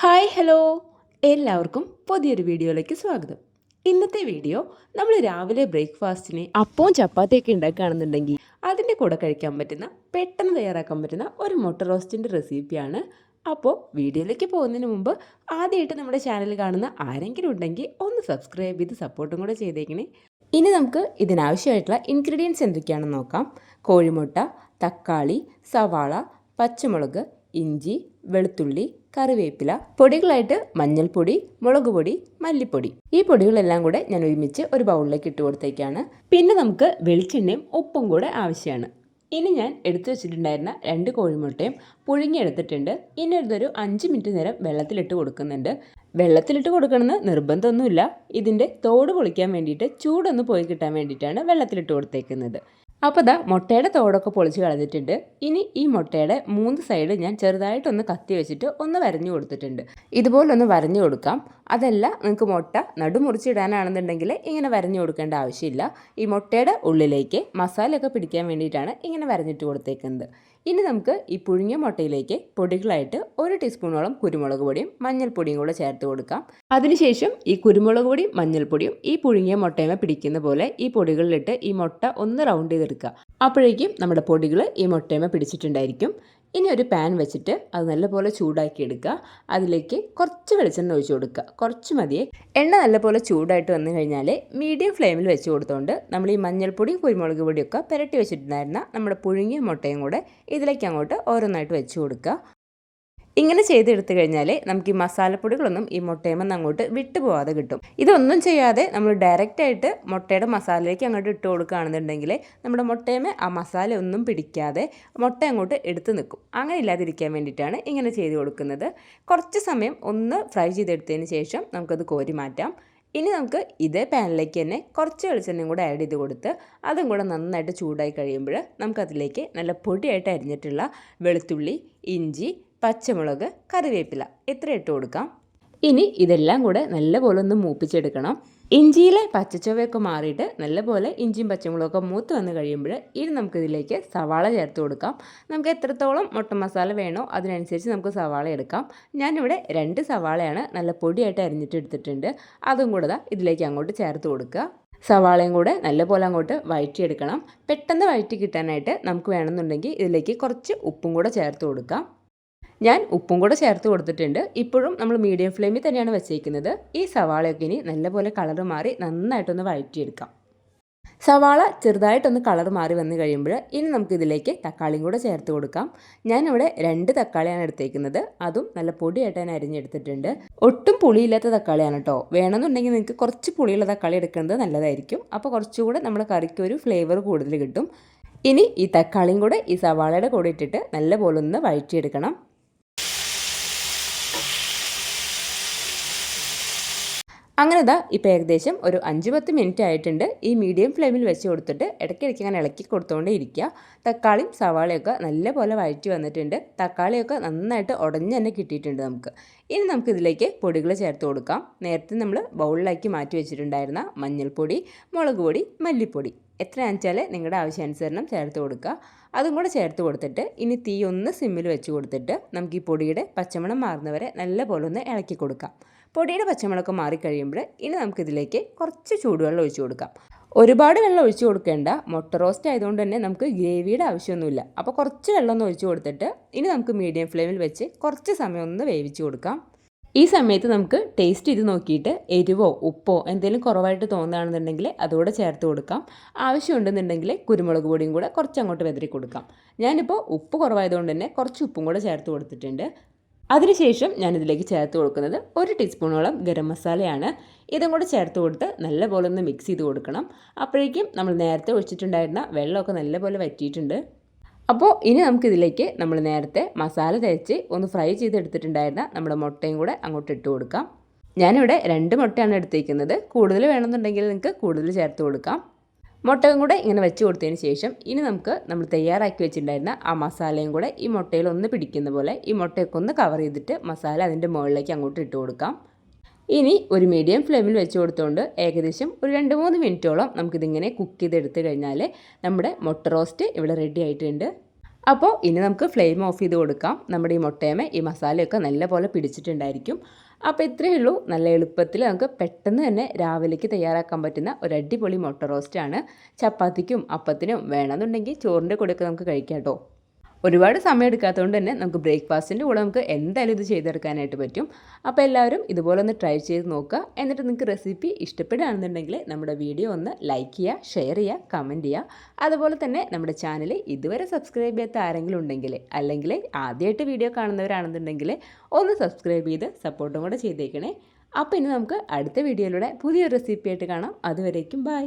Hi hello. എല്ലാവർക്കും പുതിയൊരു വീഡിയോയിലേക്ക് സ്വാഗതം. ഇന്നത്തെ വീഡിയോ നമ്മൾ രാവിലെ ബ്രേക്ക്ഫാസ്റ്റിന് അപ്പവും ചപ്പാത്തിയൊക്കെ ഉണ്ടാക്കുകയാണെന്നുണ്ടെങ്കിൽ അതിന്റെ കൂടെ കഴിക്കാൻ പറ്റുന്ന പെട്ടെന്ന് തയ്യാറാക്കാൻ പറ്റുന്ന ഒരു മുട്ട റോസ്റ്റിന്റെ റെസിപ്പിയാണ്. അപ്പോൾ വീഡിയോയിലേക്ക് പോകുന്നതിന് മുമ്പ് ആദ്യമായിട്ട് നമ്മുടെ ചാനൽ കാണുന്ന ആരെങ്കിലും ഉണ്ടെങ്കിൽ ഒന്ന് സബ്സ്ക്രൈബ് ചെയ്ത് സപ്പോർട്ടും കൂടെ ചെയ്തേക്കണേ. ഇനി നമുക്ക് ഇതിനാവശ്യമായിട്ടുള്ള ഇൻഗ്രീഡിയൻസ് എന്തൊക്കെയാണെന്ന് നോക്കാം. കോഴിമുട്ട തക്കാളി സവാള പച്ചമുളക് ഇഞ്ചി വെളുത്തുള്ളി കറിവേപ്പില പൊടികളായിട്ട് മഞ്ഞൾപ്പൊടി മുളക് പൊടി മല്ലിപ്പൊടി. ഈ പൊടികളെല്ലാം കൂടെ ഞാൻ ഒരുമിച്ച് ഒരു ബൗളിലേക്ക് ഇട്ട് കൊടുത്തേക്കാണ്. പിന്നെ നമുക്ക് വെളിച്ചെണ്ണയും ഉപ്പും കൂടെ ആവശ്യമാണ്. ഇനി ഞാൻ എടുത്തു വെച്ചിട്ടുണ്ടായിരുന്ന രണ്ട് കോഴിമുട്ടയും പുഴുങ്ങിയെടുത്തിട്ടുണ്ട്. ഇനി ഇതൊരു അഞ്ച് മിനിറ്റ് നേരം വെള്ളത്തിലിട്ട് കൊടുക്കുന്നുണ്ട്. വെള്ളത്തിലിട്ട് കൊടുക്കണമെന്ന് നിർബന്ധമൊന്നുമില്ല. ഇതിന്റെ തോട് പൊളിക്കാൻ വേണ്ടിയിട്ട് ചൂടൊന്ന് പോയി കിട്ടാൻ വേണ്ടിയിട്ടാണ് വെള്ളത്തിലിട്ട് കൊടുത്തേക്കുന്നത്. അപ്പോൾ ഇതാ മുട്ടയുടെ തോടൊക്കെ പൊളിച്ച് കളഞ്ഞിട്ടുണ്ട്. ഇനി ഈ മുട്ടയുടെ മൂന്ന് സൈഡ് ഞാൻ ചെറുതായിട്ടൊന്ന് കത്തി വെച്ചിട്ട് ഒന്ന് വരഞ്ഞു കൊടുത്തിട്ടുണ്ട്. ഇതുപോലൊന്ന് വരഞ്ഞു കൊടുക്കാം. അതല്ല നിങ്ങൾക്ക് മുട്ട നടുമുറിച്ചിടാനാണെന്നുണ്ടെങ്കിൽ ഇങ്ങനെ വരഞ്ഞു കൊടുക്കേണ്ട ആവശ്യമില്ല. ഈ മുട്ടയുടെ ഉള്ളിലേക്ക് മസാലയൊക്കെ പിടിക്കാൻ വേണ്ടിയിട്ടാണ് ഇങ്ങനെ വരഞ്ഞിട്ട് കൊടുത്തേക്കുന്നത്. ഇനി നമുക്ക് ഈ പുഴുങ്ങിയ മുട്ടയിലേക്ക് പൊടികളായിട്ട് ഒരു ടീസ്പൂണോളം കുരുമുളക് പൊടിയും മഞ്ഞൾപ്പൊടിയും കൂടെ ചേർത്ത് കൊടുക്കാം. അതിനുശേഷം ഈ കുരുമുളക് പൊടിയും മഞ്ഞൾപ്പൊടിയും ഈ പുഴുങ്ങിയ മുട്ടയമ പിടിക്കുന്ന പോലെ ഈ പൊടികളിലിട്ട് ഈ മുട്ട ഒന്ന് റൗണ്ട് ചെയ്തെടുക്കുക. അപ്പോഴേക്കും നമ്മുടെ പൊടികൾ ഈ മുട്ടയമ പിടിച്ചിട്ടുണ്ടായിരിക്കും. ഇനി ഒരു പാൻ വെച്ചിട്ട് അത് നല്ലപോലെ ചൂടാക്കി എടുക്കുക. അതിലേക്ക് കുറച്ച് വെളിച്ചെണ്ണ ഒഴിച്ചു കൊടുക്കുക. കുറച്ച് മതിയെ. എണ്ണ നല്ലപോലെ ചൂടായിട്ട് വന്നു കഴിഞ്ഞാൽ മീഡിയം ഫ്ലെയിമിൽ വെച്ച് കൊടുത്തുകൊണ്ട് നമ്മൾ ഈ മഞ്ഞൾപ്പൊടിയും കുരുമുളക് പൊടിയൊക്കെ പുരട്ടി വെച്ചിട്ടുണ്ടായിരുന്ന നമ്മുടെ പുഴുങ്ങിയ മുട്ടയും കൂടെ ഇതിലേക്ക് അങ്ങോട്ട് ഓരോന്നായിട്ട് വെച്ച് കൊടുക്കുക. ഇങ്ങനെ ചെയ്തെടുത്തു കഴിഞ്ഞാൽ നമുക്ക് ഈ മസാലപ്പൊടികളൊന്നും ഈ മുട്ടയുമെന്ന് അങ്ങോട്ട് വിട്ടുപോകാതെ കിട്ടും. ഇതൊന്നും ചെയ്യാതെ നമ്മൾ ഡയറക്റ്റ് ആയിട്ട് മുട്ടയുടെ മസാലയിലേക്ക് അങ്ങോട്ട് ഇട്ട് കൊടുക്കുകയാണെന്നുണ്ടെങ്കിൽ നമ്മുടെ മുട്ടയമേ ആ മസാല ഒന്നും പിടിക്കാതെ മുട്ട അങ്ങോട്ട് എടുത്തു നിൽക്കും. അങ്ങനെ ഇല്ലാതിരിക്കാൻ വേണ്ടിയിട്ടാണ് ഇങ്ങനെ ചെയ്ത് കൊടുക്കുന്നത്. കുറച്ച് സമയം ഒന്ന് ഫ്രൈ ചെയ്തെടുത്തതിന് ശേഷം നമുക്കത് കോരി മാറ്റാം. ഇനി നമുക്ക് ഇതേ പാനിലേക്ക് തന്നെ കുറച്ച് വെളിച്ചെണ്ണയും കൂടെ ആഡ് ചെയ്ത് കൊടുത്ത് അതും കൂടെ നന്നായിട്ട് ചൂടായി കഴിയുമ്പോൾ നമുക്കതിലേക്ക് നല്ല പൊടിയായിട്ട് അരിഞ്ഞിട്ടുള്ള വെളുത്തുള്ളി ഇഞ്ചി പച്ചമുളക് കറിവേപ്പില. ഇത്ര ഇട്ട് കൊടുക്കാം. ഇനി ഇതെല്ലാം കൂടെ നല്ലപോലെ ഒന്ന് മൂപ്പിച്ചെടുക്കണം. ഇഞ്ചിയിലെ പച്ചച്ചൊവയൊക്കെ മാറിയിട്ട് നല്ലപോലെ ഇഞ്ചിയും പച്ചമുളകൊക്കെ മൂത്ത് വന്ന് കഴിയുമ്പോൾ ഇനി നമുക്കിതിലേക്ക് സവാള ചേർത്ത് കൊടുക്കാം. നമുക്ക് എത്രത്തോളം മുട്ട മസാല വേണോ അതിനനുസരിച്ച് നമുക്ക് സവാള എടുക്കാം. ഞാനിവിടെ രണ്ട് സവാളയാണ് നല്ല പൊടിയായിട്ട് അരിഞ്ഞിട്ട് എടുത്തിട്ടുണ്ട് അതും കൂടെ ഇതിലേക്ക് അങ്ങോട്ട് ചേർത്ത് കൊടുക്കുക. സവാളയും കൂടെ നല്ലപോലെ അങ്ങോട്ട് വഴറ്റിയെടുക്കണം. പെട്ടെന്ന് വഴറ്റി കിട്ടാനായിട്ട് നമുക്ക് വേണമെന്നുണ്ടെങ്കിൽ ഇതിലേക്ക് കുറച്ച് ഉപ്പും കൂടെ ചേർത്ത് കൊടുക്കാം. ഞാൻ ഉപ്പും കൂടെ ചേർത്ത് കൊടുത്തിട്ടുണ്ട്. ഇപ്പോഴും നമ്മൾ മീഡിയം ഫ്ലെയിമിൽ തന്നെയാണ് വെച്ചേക്കുന്നത്. ഈ സവാളയൊക്കെ ഇനി നല്ലപോലെ കളർ മാറി നന്നായിട്ടൊന്ന് വഴറ്റിയെടുക്കാം. സവാള ചെറുതായിട്ടൊന്ന് കളർ മാറി വന്നു കഴിയുമ്പോൾ ഇനി നമുക്ക് ഇതിലേക്ക് തക്കാളിയും കൂടെ ചേർത്ത് കൊടുക്കാം. ഞാനിവിടെ രണ്ട് തക്കാളിയാണ് എടുത്തേക്കുന്നത്. അതും നല്ല പൊടിയായിട്ട് ഞാൻ അരിഞ്ഞെടുത്തിട്ടുണ്ട്. ഒട്ടും പുളിയില്ലാത്ത തക്കാളിയാണ് കേട്ടോ. വേണമെന്നുണ്ടെങ്കിൽ നിങ്ങൾക്ക് കുറച്ച് പുളിയുള്ള തക്കാളി എടുക്കുന്നത് നല്ലതായിരിക്കും. അപ്പോൾ കുറച്ചുകൂടെ നമ്മുടെ കറിക്ക് ഒരു ഫ്ലേവർ കൂടുതൽ കിട്ടും. ഇനി ഈ തക്കാളിയും കൂടെ ഈ സവാളയുടെ കൂടെ ഇട്ടിട്ട് നല്ലപോലെ ഒന്ന് വഴറ്റിയെടുക്കണം. അങ്ങനെ ഇതാ ഇപ്പോൾ ഏകദേശം ഒരു അഞ്ച് പത്ത് മിനിറ്റ് ആയിട്ടുണ്ട്. ഈ മീഡിയം ഫ്ലെയിമിൽ വെച്ച് കൊടുത്തിട്ട് ഇടയ്ക്കിടയ്ക്ക് അങ്ങനെ ഇളക്കി കൊടുത്തുകൊണ്ടേ ഇരിക്കുക തക്കാളിയും സവാളയൊക്കെ നല്ലപോലെ വഴറ്റി വന്നിട്ടുണ്ട്. തക്കാളിയൊക്കെ നന്നായിട്ട് ഉടഞ്ഞ് തന്നെ കിട്ടിയിട്ടുണ്ട് നമുക്ക്. ഇനി നമുക്ക് ഇതിലേക്ക് പൊടികൾ ചേർത്ത് കൊടുക്കാം. നേരത്തെ നമ്മൾ ബൗളിലാക്കി മാറ്റി വെച്ചിട്ടുണ്ടായിരുന്ന മഞ്ഞൾപ്പൊടി മുളക് പൊടി മല്ലിപ്പൊടി. എത്രയാണെന്ന് വെച്ചാൽ നിങ്ങളുടെ ആവശ്യാനുസരണം ചേർത്ത് കൊടുക്കുക അതും കൂടെ ചേർത്ത് കൊടുത്തിട്ട് ഇനി തീ ഒന്ന് സിമ്മിൽ വെച്ച് കൊടുത്തിട്ട് നമുക്ക് ഈ പൊടിയുടെ പച്ചമണം മാറുന്നവരെ നല്ല പോലെ ഒന്ന് ഇളക്കി കൊടുക്കാം. പൊടിയുടെ പച്ചമുളക് മാറിക്കഴിയുമ്പോൾ ഇനി നമുക്കിതിലേക്ക് കുറച്ച് ചൂടുവെള്ളം ഒഴിച്ചു കൊടുക്കാം. ഒരുപാട് വെള്ളം ഒഴിച്ചു കൊടുക്കേണ്ട. മുട്ട റോസ്റ്റ് ആയതുകൊണ്ട് തന്നെ നമുക്ക് ഗ്രേവിയുടെ ആവശ്യമൊന്നുമില്ല. അപ്പോൾ കുറച്ച് വെള്ളം ഒന്ന് ഒഴിച്ചു കൊടുത്തിട്ട് ഇനി നമുക്ക് മീഡിയം ഫ്ലെയിമിൽ വെച്ച് കുറച്ച് സമയം ഒന്ന് വേവിച്ച് കൊടുക്കാം. ഈ സമയത്ത് നമുക്ക് ടേസ്റ്റ് ചെയ്ത് നോക്കിയിട്ട് എരിവോ ഉപ്പോ എന്തെങ്കിലും കുറവായിട്ട് തോന്നുകയാണെന്നുണ്ടെങ്കിൽ അതുകൂടെ ചേർത്ത് കൊടുക്കാം. ആവശ്യമുണ്ടെന്നുണ്ടെങ്കിൽ കുരുമുളക് പൊടിയും കൂടെ കുറച്ച് അങ്ങോട്ട് വെതറി കൊടുക്കാം. ഞാനിപ്പോൾ ഉപ്പ് കുറവായതുകൊണ്ട് തന്നെ കുറച്ച് ഉപ്പും കൂടെ ചേർത്ത് കൊടുത്തിട്ടുണ്ട്. അതിനുശേഷം ഞാനിതിലേക്ക് ചേർത്ത് കൊടുക്കുന്നത് ഒരു ടീസ്പൂണോളം ഗരം മസാലയാണ്. ഇതും കൂടെ ചേർത്ത് കൊടുത്ത് നല്ലപോലെ ഒന്ന് മിക്സ് ചെയ്ത് കൊടുക്കണം. അപ്പോഴേക്കും നമ്മൾ നേരത്തെ ഒഴിച്ചിട്ടുണ്ടായിരുന്ന വെള്ളമൊക്കെ നല്ലപോലെ വറ്റിയിട്ടുണ്ട്. അപ്പോൾ ഇനി നമുക്കിതിലേക്ക് നമ്മൾ നേരത്തെ മസാല തേച്ച് ഒന്ന് ഫ്രൈ ചെയ്തെടുത്തിട്ടുണ്ടായിരുന്ന നമ്മുടെ മുട്ടയും കൂടെ അങ്ങോട്ട് ഇട്ട് കൊടുക്കാം. ഞാനിവിടെ രണ്ട് മുട്ടയാണ് എടുത്തേക്കുന്നത്. കൂടുതൽ വേണമെന്നുണ്ടെങ്കിൽ നിങ്ങൾക്ക് കൂടുതൽ ചേർത്ത് കൊടുക്കാം. മുട്ടയും കൂടെ ഇങ്ങനെ വെച്ച് കൊടുത്തതിന് ശേഷം ഇനി നമുക്ക് നമ്മൾ തയ്യാറാക്കി വെച്ചിട്ടുണ്ടായിരുന്ന ആ മസാലയും കൂടെ ഈ മുട്ടയിൽ ഒന്ന് പിടിക്കുന്ന പോലെ ഈ മുട്ടയൊക്കെ ഒന്ന് കവർ ചെയ്തിട്ട് മസാല അതിന്റെ മുകളിലേക്ക് അങ്ങോട്ട് ഇട്ട് കൊടുക്കാം. ഇനി ഒരു മീഡിയം ഫ്ലെയിമിൽ വെച്ച് കൊടുത്തുകൊണ്ട് ഏകദേശം ഒരു രണ്ട് മൂന്ന് മിനിറ്റോളം നമുക്കിതിങ്ങനെ കുക്ക് ചെയ്തെടുത്ത് കഴിഞ്ഞാൽ നമ്മുടെ മുട്ട റോസ്റ്റ് ഇവിടെ റെഡി ആയിട്ടുണ്ട്. അപ്പോൾ ഇനി നമുക്ക് ഫ്ലെയിം ഓഫ് ചെയ്ത് കൊടുക്കാം. നമ്മുടെ ഈ മുട്ടയമേ ഈ മസാലയൊക്കെ നല്ലപോലെ പിടിച്ചിട്ടുണ്ടായിരിക്കും. അപ്പോൾ ഇത്രയേ ഉള്ളൂ. നല്ല എളുപ്പത്തിൽ നമുക്ക് പെട്ടെന്ന് തന്നെ രാവിലേക്ക് തയ്യാറാക്കാൻ പറ്റുന്ന ഒരു അടിപൊളി മുട്ട റോസ്റ്റാണ് ചപ്പാത്തിക്കും അപ്പത്തിനും വേണമെന്നുണ്ടെങ്കിൽ ചോറിന്റെ കൂടെയൊക്കെ നമുക്ക് കഴിക്കാം കേട്ടോ. ഒരുപാട് സമയം എടുക്കാത്തതുകൊണ്ട് തന്നെ നമുക്ക് ബ്രേക്ക്ഫാസ്റ്റിന്റെ കൂടെ നമുക്ക് എന്തായാലും ഇത് ചെയ്തെടുക്കാനായിട്ട് പറ്റും. അപ്പോൾ എല്ലാവരും ഇതുപോലെ ഒന്ന് ട്രൈ ചെയ്ത് നോക്കുക. എന്നിട്ട് നിങ്ങൾക്ക് റെസിപ്പി ഇഷ്ടപ്പെടുകയാണെന്നുണ്ടെങ്കിൽ നമ്മുടെ വീഡിയോ ഒന്ന് ലൈക്ക് ചെയ്യുക ഷെയർ ചെയ്യുക കമന്റ് ചെയ്യുക. അതുപോലെ തന്നെ നമ്മുടെ ചാനൽ ഇതുവരെ സബ്സ്ക്രൈബ് ചെയ്യാത്ത ആരെങ്കിലും ഉണ്ടെങ്കിൽ അല്ലെങ്കിൽ ആദ്യമായിട്ട് വീഡിയോ കാണുന്നവരാണെന്നുണ്ടെങ്കിൽ ഒന്ന് സബ്സ്ക്രൈബ് ചെയ്ത് സപ്പോർട്ടും കൂടെ ചെയ്തേക്കണേ. അപ്പോൾ ഇനി നമുക്ക് അടുത്ത വീഡിയോയിലൂടെ പുതിയൊരു റെസിപ്പി ആയിട്ട് കാണാം. അതുവരേക്കും ബൈ.